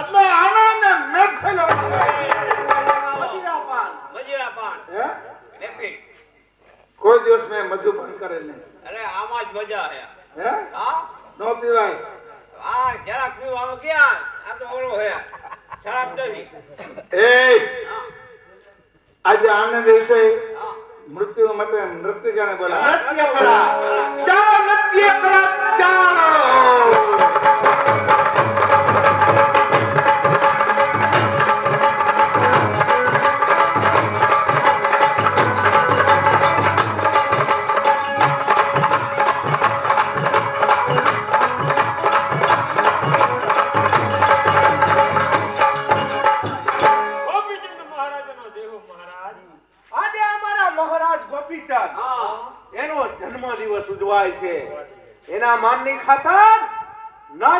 એટલે આનંદ ફેલો હે? એપિક કોઈ દિવસ મેં મધુપાન કરેલ નહીં. અરે આમાં જ મજા હે? હા? નો પીવાય. આ જરાક પીવાનું ક્યાં આ તો ઓળો હે શરાબ નહીં. એ આજે આનંદ વિશે મૃત્યુ માટે મૃત્યુ જાણે બોલા. નૃત્ય કળા ચાલો. નૃત્ય કળા ચાલો.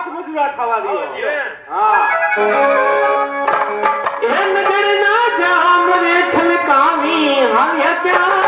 નાચ મજૂરા થવા દો. હા. એ નગરના જામ રે છલકાવી હવે ત્યાં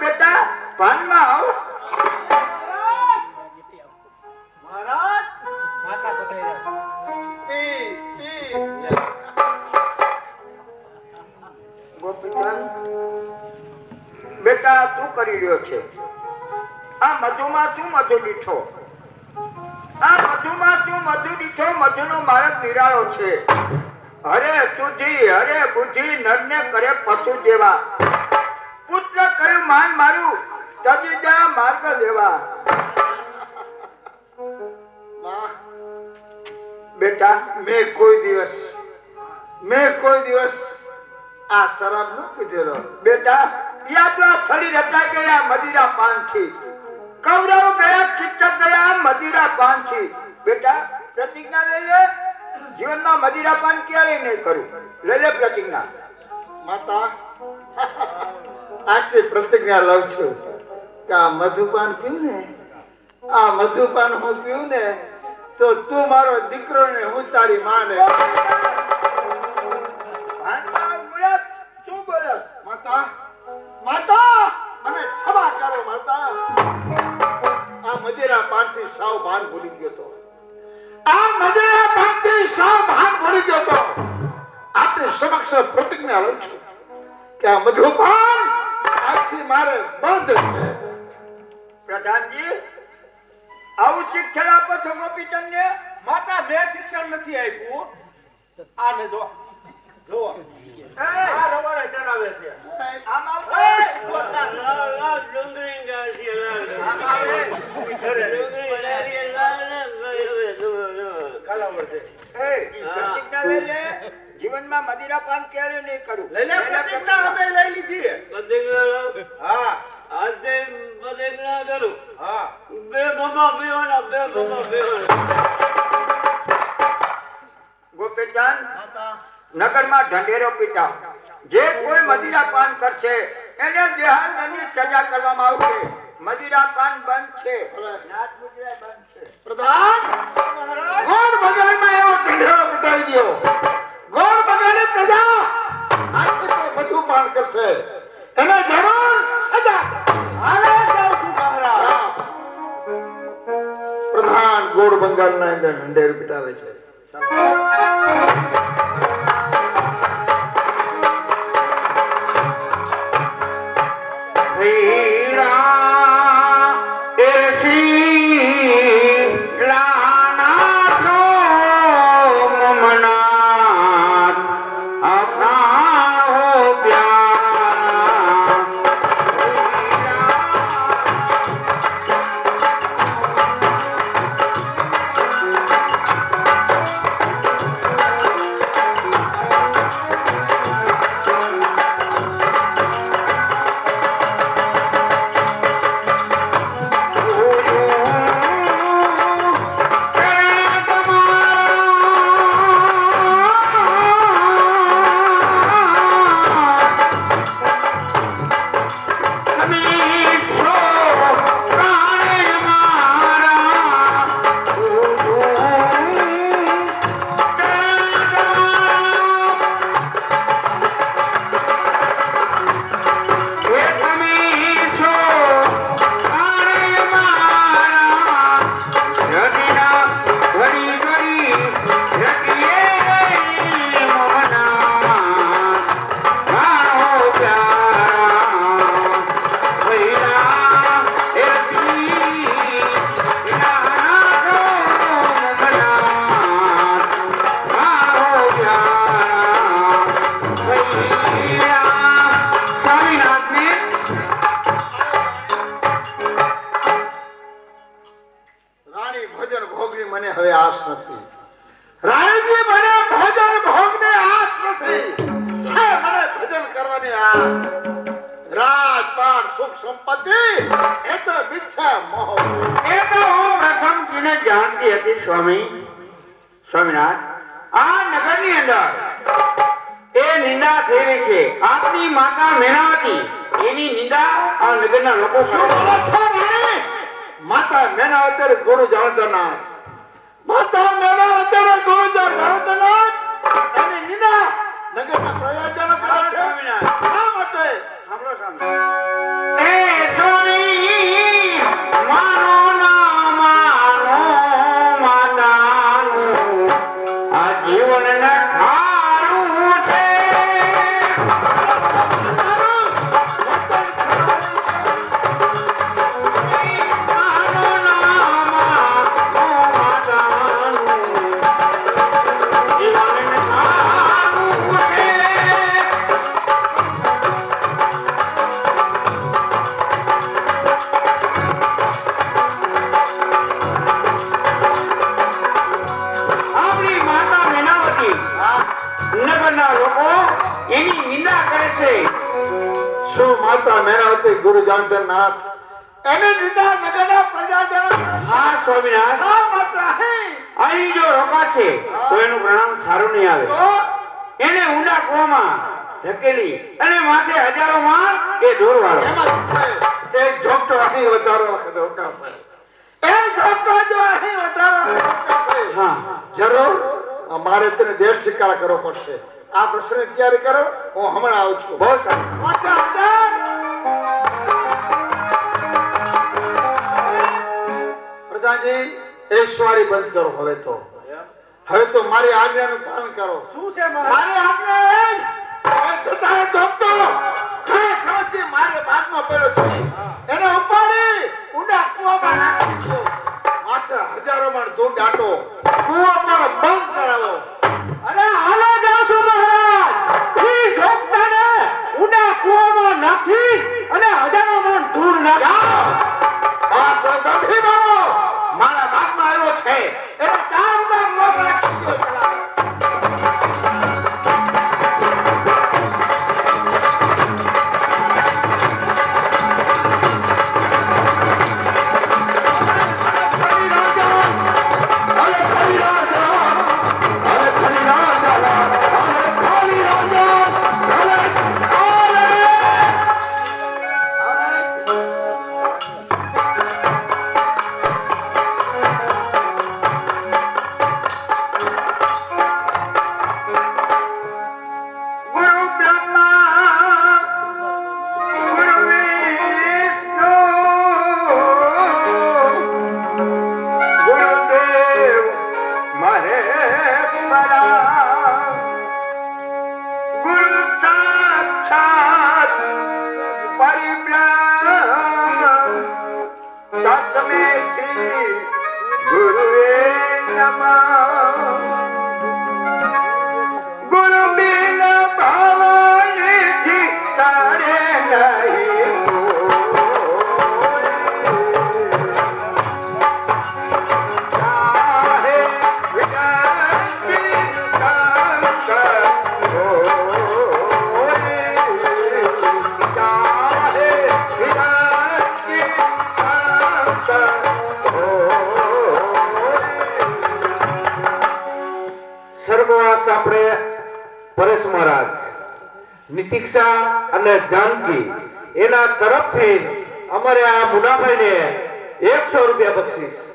બેટા ભાનમાં આવો. મહારાજ માતા પધાર્યા બેટા શું કરી રહ્યો છે? આ મધુમાં શું મધુ દીઠો આ મધુમાં શું મધુ દીઠો મધુનો માર્ગ નિરાળો છે. હરે સુજી હરે બુજી નરને કરે પશુ જેવા પુત્ર માન મારું. તજી ત્યાં માર્ગ દેવા બેટા. મેં કોઈ દિવસ મેં કોઈ દિવસ આ શરાબ નો પીધેલો. બેટા એ આપણા ફરી રચા ગયા મદિરા પાનથી? કૌરવ ગયા કિચ્ચક ગયા મદિરા પાનથી. બેટા પ્રતિજ્ઞા લઈ લે. જીવનમાં મદિરા પાન ક્યારેય નહીં કરું. લઈ લે પ્રતિજ્ઞા. માતા. આજથી પ્રતિજ્ઞા લઉં છું કે આ મધુપાન પીવું ને આ મધુપાન હું પીવું ને તો તું મારો દીકરો ને હું તારી માં ને માતા માતા મને ક્ષમા કરો માતા. આ મદિરા પારથી સાવ ભાન ભૂલી ગયો તો. આ મદિરા પારથી સાવ ભાન ભૂલી ગયો તો. આપની સમક્ષ પ્રતિજ્ઞા લઉં છું કે આ મધુપાન આજથી મારે બંધ પ્રધાનજી, આવું શિક્ષણ આપો છો ગોપીચંદ ને માતા બે શિક્ષણ નથી આપ્યું. આને જો આ રવાડે ચડાવે છે આમ આવ એ, ઊભો થા. લાલ લાલ ડુંગળી ડાળી લાલ આમ આવે, ઊભી કરે. ડુંગળી ડાળી લાલ ને ગયો હવે જુઓ, જુઓ. કાલાવડ છે. એ, પ્રતિજ્ઞા લઈ લે જીવનમાં મદિરા પાન ક્યારે નહીં કરું લઈ લે પ્રતિજ્ઞા અમે લઈ લીધી બધે હા આજે બધે ના કરું હા બે બાબા પીવાના બે બાબા પીવાના ગોપીચંદ નગરમાં ઢંઢેરો પીતા જે કોઈ મદિરા પાન કરશે એને દેહાંતની સજા કરવામાં આવશે. મદિરા પાન બંધ છે. પ્રધાન. ગોળ બગાડમાં એવો ઢંઢેરો પીટાવી દો. ગોળ બગાડે પ્રજા. આજે બધું પાન કરશે. એને જરૂર સજા. બંગાળના અંદર ઢંઢેરો પીટાવે છે. જાણતી હતી સ્વામી સ્વામિનાથ. આ નગરની અંદર એ નિંદા થઈ રહી છે. આપની માતા મેનાવતી એની નિંદા આ નગરના લોકો શું બોલો છો માતા મેનાવતર ગુરુ જાણતનાથ માતા મેનાવતર ગુરુ જાણતનાથ એની નિંદા નગરના પ્રયોજનો કરે છે. સ્વામિનાથ. શા માટે? સાંભળો સાંભળો. એ ગુરુ જાણતરનાથ એને નિંદા નગરના પ્રજાજન. હા સ્વામિનાથ અહીં? જો રોકાશે તો એનું પ્રણામ સારું નહીં આવે. એને ઊંડા કોમાં ધકેલી અને માથે હજારો માર એ દોરવાળો એક ઝોપટો અહીં વધારો રોકાશે જો અહીં વધારો હા. જરૂર શિકાર કરવો પડશે. આ પ્રશ્ન તૈયારી કરો હું હમણાં આવું છું. બહુ સારું. પાછા ઐશ્વરી બંધ કરો હવે તો. હવે તો મારી આજ્ઞાનું પાલન કરો. શું છે મારી? આજ્ઞા એ જ. હવે ખાસ મારે બાદમાં પડ્યો છે. એને ઉપાડી. ઊંડા કુવામાં નાખી. દો. માથે હજારો માણ ધૂળ દાટો કૂવો બંધ કરાવો. અરે હાલો. સર્વવાસ આપણે પરેશ મહારાજ, નિતિક્ષા અને જાનકી, એના તરફથી અમારે આ મુનાભાઈને એકસો રૂપિયા બક્ષીસ.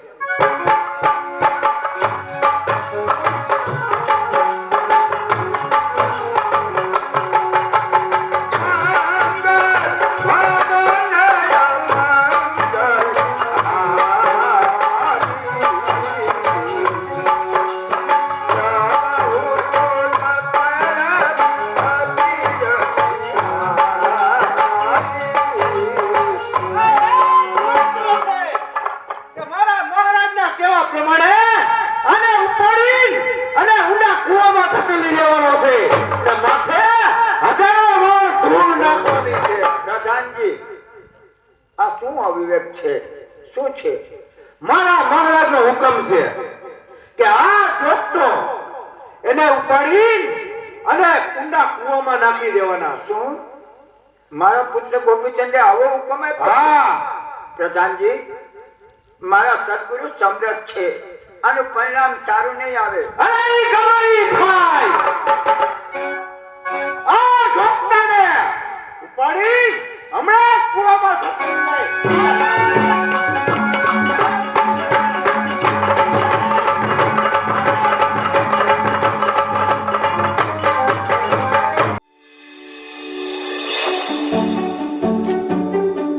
છે? શું છે? મારા મહારાજનો હુકમ છે કે આ ચોટો એને ઉપાડી અને કુંડા કુવામાં નાખી દેવાના. શું? મારા પુત્ર ગોપીચંદે આવો હુકમ હા. પ્રધાનજી મારા સદગુરુ સમરથ છે આનું પરિણામ સારું નહીં આવે. અરે ઈ ભાઈ! આ ઢોકતાને ઉપાડી હમણાં જ પૂરા પર